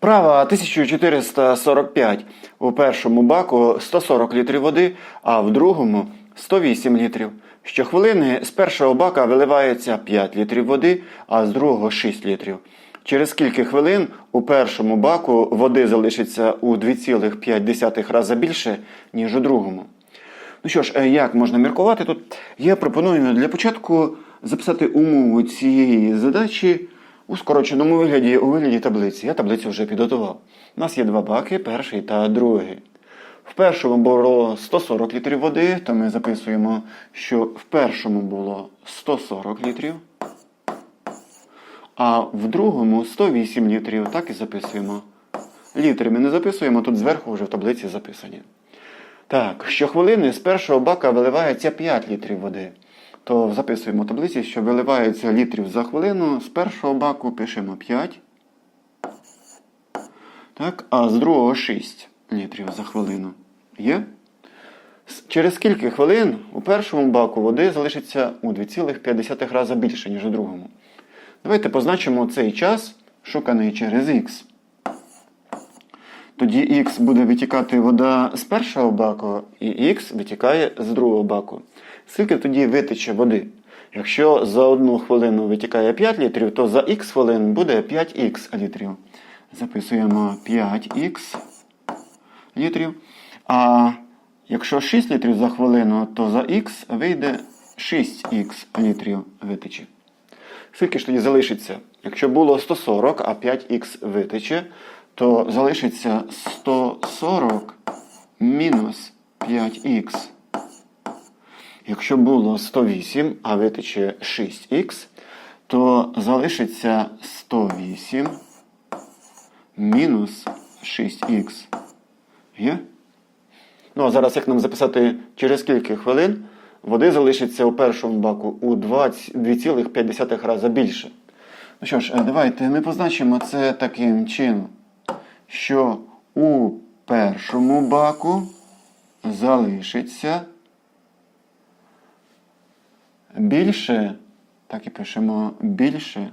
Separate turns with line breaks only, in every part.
Вправа 1445. У першому баку 140 літрів води, а в другому 108 літрів. Щохвилини з першого бака виливається 5 літрів води, а з другого 6 літрів. Через кілька хвилин у першому баку води залишиться у 2,5 рази більше, ніж у другому. Ну що ж, е, як можна міркувати тут? Я пропоную для початку записати умову цієї задачі у скороченому вигляді, у вигляді таблиці. Я таблицю вже підготував. У нас є два баки, перший та другий. В першому було 140 літрів води, то ми записуємо, що в першому було 140 літрів, а в другому 108 літрів. Так і записуємо. Літри ми не записуємо, тут зверху вже в таблиці записані. Так, щохвилини з першого бака виливається 5 літрів води. То записуємо в таблиці, що виливається літрів за хвилину. З першого баку пишемо 5. Так, а з другого 6 літрів за хвилину. Є? Через кілька хвилин у першому баку води залишиться у 2,5 рази більше, ніж у другому. Давайте позначимо цей час, шуканий через х. Тоді х буде витікати вода з першого баку, і х витікає з другого баку. Скільки тоді витече води? Якщо за одну хвилину витікає 5 літрів, то за х хвилин буде 5х літрів. Записуємо 5х літрів. А якщо 6 літрів за хвилину, то за х вийде 6х літрів витече. Скільки ж тоді залишиться? Якщо було 140, а 5х витече, то залишиться 140 мінус 5х. Якщо було 108, а витече 6х, то залишиться 108 мінус 6х. Є? Ну, а зараз як нам записати через кілька хвилин, води залишиться у першому баку у 2,5 рази більше. Ну що ж, е, давайте ми позначимо це таким чином, що у першому баку залишиться більше, так і пишемо більше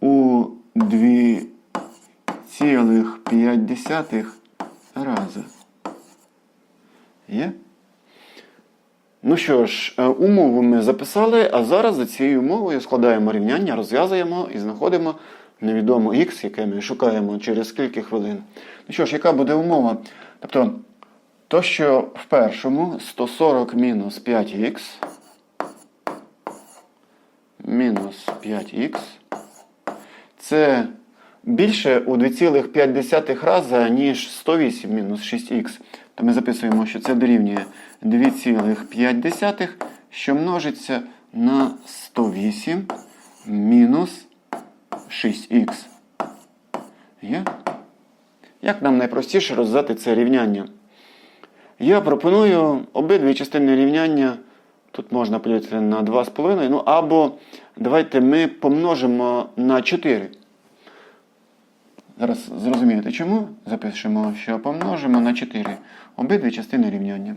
у 2,5 рази. Є? Ну що ж, е, умову ми записали, а зараз за цією умовою складаємо рівняння, розв'язуємо і знаходимо невідомо х, яке ми шукаємо через скільки хвилин. Ну що ж, яка буде умова? Тобто, то, що в першому 140 мінус 5х мінус 5х це більше у 2,5 рази, ніж 108 мінус 6х. То ми записуємо, що це дорівнює 2,5, що множиться на 108 мінус 6х. Є? Як нам найпростіше розв'язати це рівняння? Я пропоную обидві частини рівняння. Тут можна поділити на 2,5. Ну або давайте ми помножимо на 4. Зараз зрозумієте чому. Запишемо, що помножимо на 4 обидві частини рівняння.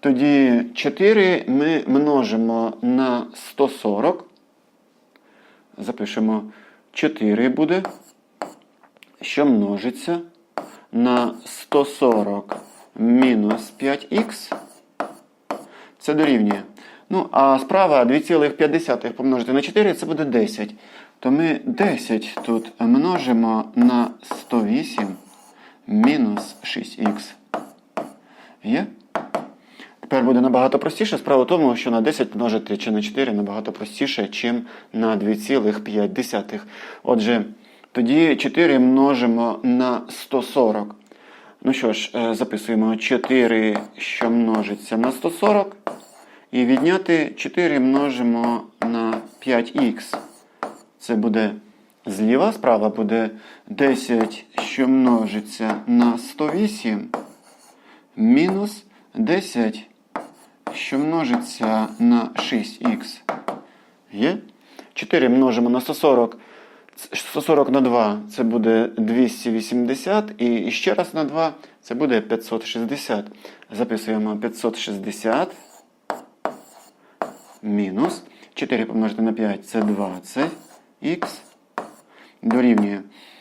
Тоді 4 ми множимо на 140. Запишемо 4 буде, що множиться на 140 мінус 5х. Це дорівнює. Ну, а справа 2,5 помножити на 4 це буде 10. То ми 10 тут множимо на 108 мінус 6х. Є? Тепер буде набагато простіше. Справа в тому, що на 10 множити чи на 4 набагато простіше, чим на 2,5. Отже, тоді 4 множимо на 140. Ну що ж, е, записуємо 4, що множиться на 140. І відняти 4 множимо на 5х. Це буде зліва, справа буде 10, що множиться на 108, мінус 10, що множиться на 6х. Є? 4 множимо на 140. 140 на 2 це буде 280. І ще раз на 2 це буде 560. Записуємо 560 мінус 4 помножити на 5 це 20. х дорівнює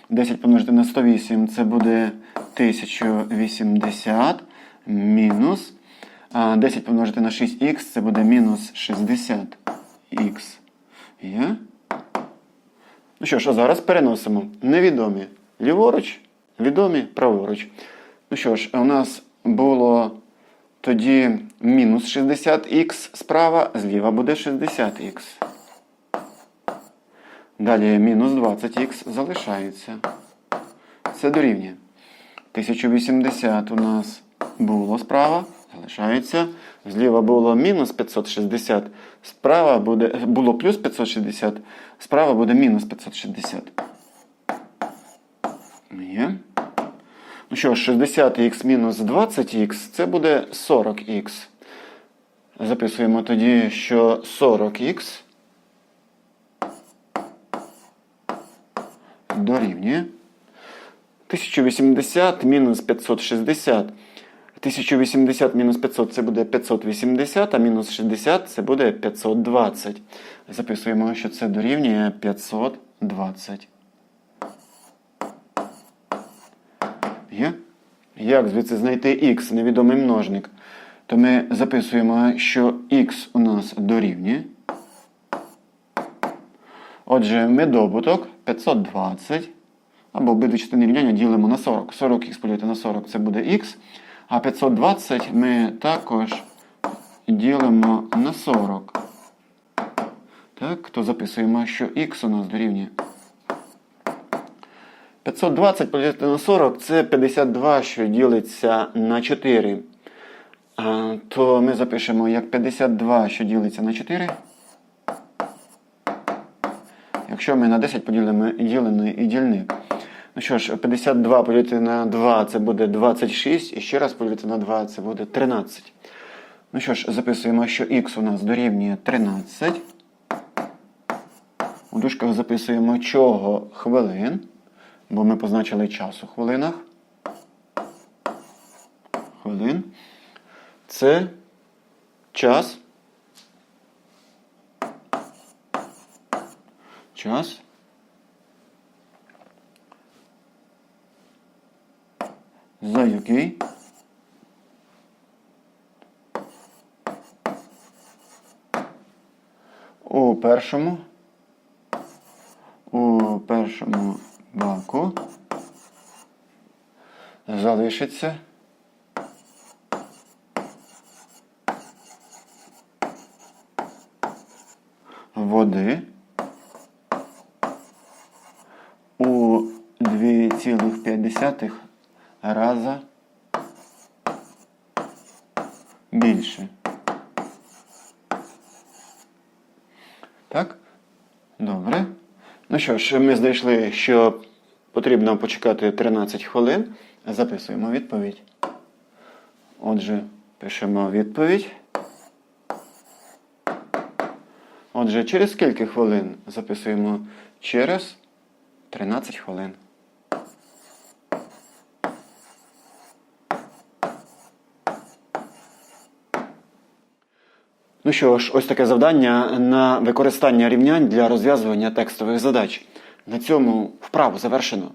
10 помножити на 108, це буде 1080 мінус. 10 помножити на 6х, це буде мінус 60х. Є? Ну що ж, а зараз переносимо невідомі ліворуч, відомі праворуч. Ну що ж, у нас було тоді мінус 60х справа, зліва буде 60х. Далі мінус 20х залишається. Це дорівнює. 1080 у нас було справа, залишається. Зліва було мінус 560, справа буде, було плюс 560, справа буде мінус 560. Є. Ну що 60х мінус 20х це буде 40х. Записуємо тоді, що 40х дорівнює 1080 мінус 560. 1080 мінус 500 це буде 580, а мінус 60 це буде 520. Записуємо, що це дорівнює 520. Є? Як звідси знайти х, невідомий множник? То ми записуємо, що х у нас дорівнює. Отже, ми добуток 520. Або обидві частини рівняння ділимо на 40. 40х поділити на 40 це буде х. А 520 ми також ділимо на 40. Так, то записуємо, що х у нас дорівнює. 520 поділити на 40 це 52, що ділиться на 4. А, то ми запишемо як 52, що ділиться на 4. Якщо ми на 10 поділимо ділений і дільник. Ну що ж, 52 поділити на 2 це буде 26, і ще раз поділити на 2 це буде 13. Ну що ж, записуємо, що х у нас дорівнює 13. У дужках записуємо чого хвилин, бо ми позначили час у хвилинах. Хвилин. Це час. Час. За який? У першому. У першому баку. Залишиться. Води. У 2,5 раза більше. Так? Добре. Ну що ж, ми знайшли, що потрібно почекати 13 хвилин. Записуємо відповідь. Отже, пишемо відповідь. Отже, через скільки хвилин записуємо через 13 хвилин. Ну що ж, ось таке завдання на використання рівнянь для розв'язування текстових задач. На цьому вправу завершено.